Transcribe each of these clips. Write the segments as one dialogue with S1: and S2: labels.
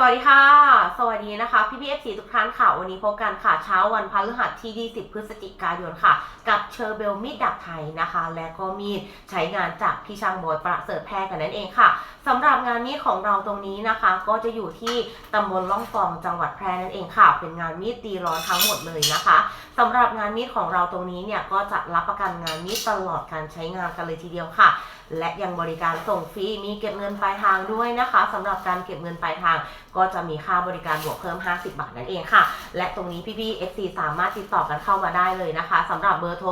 S1: สวัสดีค่ะ สวัสดีนะคะ พี่พีเอฟซีทุกท่านค่ะ วันนี้พบกันค่ะเช้าวันพฤหัสที่ 20 พฤศจิกายนค่ะ กับเชอร์เบลมีดดับไทยนะคะ และก็มีดใช้งานจากพี่ช่างบอยประเสริฐแพทย์กันนั่นเองค่ะสำหรับงานมีดของเราตรงนี้นะคะ ก็จะอยู่ที่ตำบลล่องฟองจังหวัดแพร่นั่นเองค่ะ เป็นงานมีดตีร้อนทั้งหมดเลยนะคะสำหรับงานมีดของเราตรงนี้เนี่ยก็จะรับประกันงานมีดตลอดการใช้งานกันเลยทีเดียวค่ะ และยังบริการส่งฟรีมีเก็บเงินปลายทางด้วยนะคะสำหรับการเก็บเงินปลายทาง ก็จะมีค่าบริการบวกเพิ่ม 50 บาทนั่นเองค่ะ และตรงนี้พี่ๆ FC สามารถติดต่อกันเข้ามาได้เลยนะคะสำหรับเบอร์โทร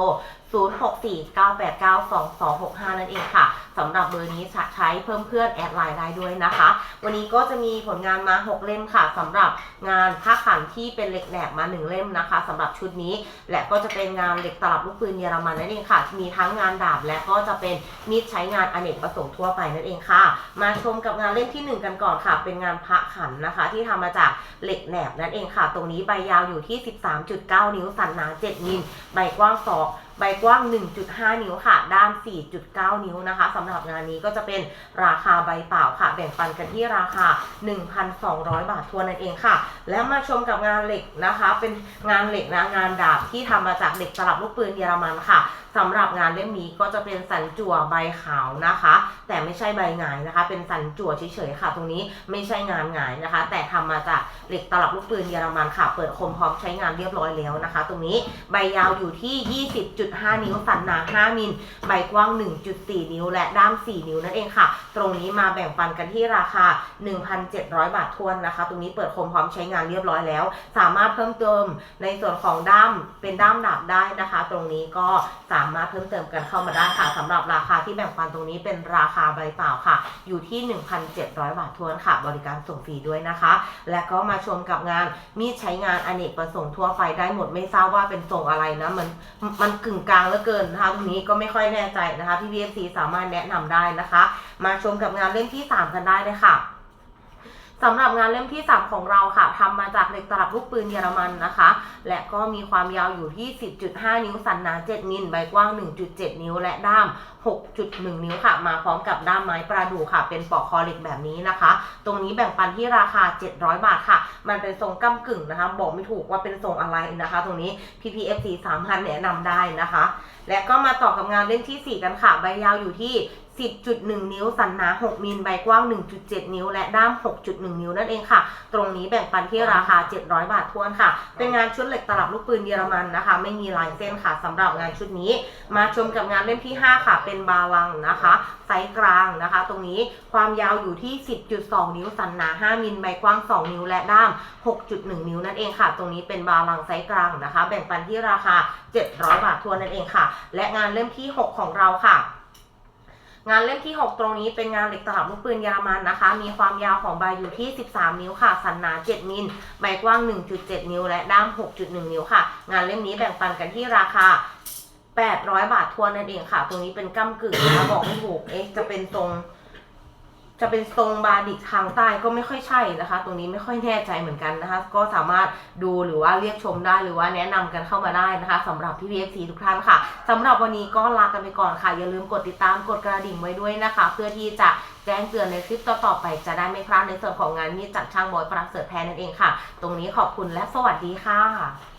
S1: 0649892265 นั่นเองค่ะสำหรับเบอร์นี้ใช้เพิ่มเพื่อนแอดไลน์ได้ด้วยนะคะ วันนี้ก็จะมีผลงานมา 6 เล่มค่ะสำหรับงานผ้าขันที่เป็นเหล็กแหลกมา 1 เล่มนะคะสำหรับชุดนี้ และก็จะเป็นงานเหล็กตลับลูกปืนเยอรมันนั่นเองค่ะ มีทั้งงานดาบและก็จะเป็นมีดใช้งานอเนกประสงค์ทั่วไปนั่นเองค่ะ มาชมกับงานเล่มที่ 1 กันก่อนค่ะ เป็นงานพระขันนะคะ ที่ทำมาจากเหล็กแหนบนั่นเองค่ะ ตรงนี้ใบยาวอยู่ที่ 13.9 นิ้วสันหนา 7 มิล ใบกว้าง2 ใบกว้าง 1.5 นิ้วค่ะ ด้าม4.9 นิ้วนะคะสำหรับงานนี้ก็จะเป็นราคาใบเปล่าค่ะ แบ่งปันกันที่ราคา 1,200 บาททวนนั่นเองค่ะ และมาชมกับงานเหล็กนะคะ เป็นงานเหล็กนะงานดาบที่ทำมาจากเหล็กตลับลูกปืนเยอรมันค่ะสำหรับงานเล่มนี้ก็จะเป็นสันจั่วใบขาวนะคะ แต่ไม่ใช่ใบหงายนะคะ เป็นสันจั่วเฉยๆค่ะ ตรงนี้ไม่ใช่งานหงายนะคะ แต่ทำมาจากเหล็กตลับลูกปืนเยอรมันค่ะ เปิดคมพร้อมใช้งานเรียบร้อยแล้วนะคะ ตรงนี้ใบยาวอยู่ที่ 20. 20.5นิ้ว สันหนา 5 มิล ใบกว้าง 1.4 นิ้ว และด้าม 4 นิ้วนั่นเองค่ะ ตรงนี้มาแบ่งปันกันที่ราคา 1,700 บาททวนนะคะ ตรงนี้เปิดคมพร้อมใช้งานเรียบร้อยแล้ว สามารถเพิ่มเติมในส่วนของด้ามเป็นด้ามดาบได้นะคะ ตรงนี้ก็สามารถเพิ่มเติมกันเข้ามาได้ค่ะสำหรับราคาที่แบ่งปันตรงนี้เป็นราคาใบเปล่าค่ะ อยู่ที่ 1,700 บาททวนค่ะ บริการส่งฟรีด้วยนะคะ และก็มาชมกับงานมีดใช้งานอเนกประสงค์ทั่วไปได้หมดไม่ทราบว่าเป็นทรงอะไรนะมันมันกึ่งกลางเหลือเกินนะคะตรงนี้ก็ไม่ค่อยแน่ใจนะคะพี่ BFC สามารถแนะนำได้นะคะ มาชมกับงานเล่มที่ 3 กันได้เลยค่ะ สำหรับงานเล่มที่ 3 ของเราค่ะทำมาจากเหล็กตลับลูกปืนเยอรมันนะคะ และก็มีความยาวอยู่ที่ 10.5 นิ้ว สันหนา 7 มิลใบกว้าง 1.7 นิ้ว และด้าม 6.1 นิ้วค่ะ มาพร้อมกับด้ามไม้ประดู่ค่ะ เป็นปอกคอเหล็กแบบนี้นะคะ ตรงนี้แบ่งปันที่ราคา 700 บาทค่ะ มันเป็นทรงก้ากึ่งนะคะ บอกไม่ถูกว่าเป็นทรงอะไรนะคะ ตรงนี้ PPFC 3,000แนะนำได้นะคะ และก็มาต่อกับงานเล่มที่ 4 กันค่ะ ใบยาวอยู่ที่ 10.1 นิ้ว สันหนา 6 มิล ใบกว้าง 1.7 นิ้ว และด้าม 6.1 นิ้วนั่นเองค่ะ ตรงนี้แบ่งปันที่ราคา 700 บาททวนค่ะ เป็นงานชุดเหล็กตลับลูกปืนเยอรมันนะคะ ไม่มีลายเส้นค่ะสำหรับงานชุดนี้ มาชมกับงานเล่มที่ 5 ค่ะ เป็นบาลังนะคะ ไซส์กลางนะคะ ตรงนี้ความยาวอยู่ที่ 10.2 นิ้ว สันหนา 5 มิล ใบกว้าง 2 นิ้ว และด้าม 6.1 นิ้วนั่นเองค่ะ ตรงนี้เป็นบาลังไซส์กลางนะคะ แบ่งปันที่ราคา 700 บาททวนนั่นเองค่ะ และงานเล่มที่ 6 ของเราค่ะ งานเล่มที่ 6 ตรงนี้เป็นงานเหล็กตลับลูกปืนเยอรมันนะคะ มีความยาวของใบอยู่ที่ 13 นิ้วค่ะ สันหนา 7 มิล ใบกว้าง 1.7 นิ้ว และด้าม 6.1 นิ้วค่ะ งานเล่มนี้แบ่งปันกันที่ราคา 800 บาททวนนั่นเองค่ะ ตรงนี้เป็นก้ากึ่งนะคะบอกไม่ถูก เอ๊ะ จะเป็นตรง จะเป็นทรงบาดิกทางใต้ก็ไม่ค่อยใช่นะคะ ตรงนี้ไม่ค่อยแน่ใจเหมือนกันนะคะ ก็สามารถดูหรือว่าเรียกชมได้หรือว่าแนะนำกันเข้ามาได้นะคะสำหรับพี่ PFC ทุกท่านค่ะสำหรับวันนี้ก็ลากันไปก่อนค่ะ อย่าลืมกดติดตามกดกระดิ่งไว้ด้วยนะคะ เพื่อที่จะแจ้งเตือนในคลิปต่อๆไปจะได้ไม่พลาดในส่วนของงานมีดจากช่างบอยประเสริฐแพนนั่นเองค่ะ ตรงนี้ขอบคุณและสวัสดีค่ะ